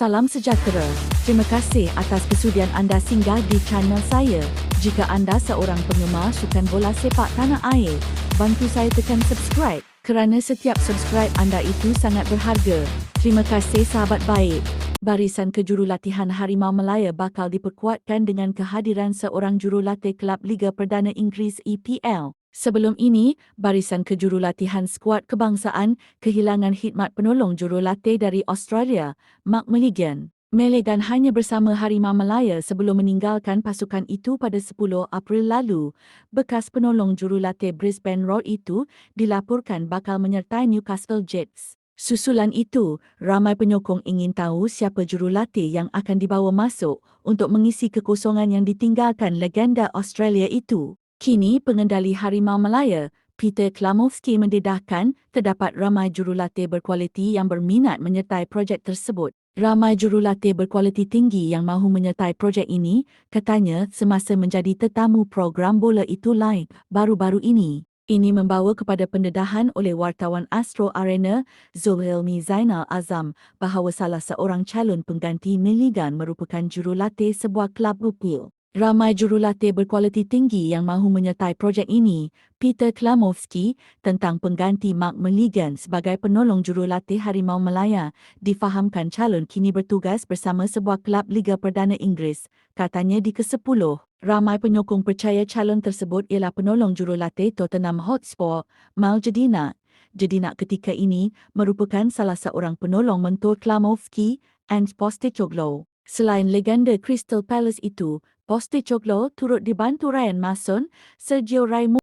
Salam sejahtera. Terima kasih atas kesudian anda singgah di channel saya. Jika anda seorang penggemar sukan bola sepak tanah air, bantu saya tekan subscribe kerana setiap subscribe anda itu sangat berharga. Terima kasih sahabat baik. Barisan kejurulatihan Harimau Melaya bakal diperkuatkan dengan kehadiran seorang jurulatih kelab Liga Perdana Inggeris EPL. Sebelum ini, barisan kejurulatihan skuad kebangsaan kehilangan khidmat penolong jurulatih dari Australia, Mark Milligan. Milligan hanya bersama Harimau Melaya sebelum meninggalkan pasukan itu pada 10 April lalu. Bekas penolong jurulatih Brisbane Roar itu dilaporkan bakal menyertai Newcastle Jets. Susulan itu, ramai penyokong ingin tahu siapa jurulatih yang akan dibawa masuk untuk mengisi kekosongan yang ditinggalkan legenda Australia itu. Kini pengendali Harimau Melaya, Peter Klamovski mendedahkan terdapat ramai jurulatih berkualiti yang berminat menyertai projek tersebut. Ramai jurulatih berkualiti tinggi yang mahu menyertai projek ini, katanya semasa menjadi tetamu program bola itu live baru-baru ini. Ini membawa kepada pendedahan oleh wartawan Astro Arena, Zulhilmi Zainal Azam, bahawa salah seorang calon pengganti Milligan merupakan jurulatih sebuah kelab upil. Ramai jurulatih berkualiti tinggi yang mahu menyertai projek ini, Peter Klamovski tentang pengganti Mark Milligan sebagai penolong jurulatih Harimau Melaya, difahamkan calon kini bertugas bersama sebuah kelab Liga Perdana Inggeris. Katanya di ke-10, ramai penyokong percaya calon tersebut ialah penolong jurulatih Tottenham Hotspur, Mal Jedina. Jedina ketika ini merupakan salah seorang penolong mentor Klamovski and Postecoglou. Selain legenda Crystal Palace itu, Postecoglou turut dibantu Ryan Mason, Sergio Ramos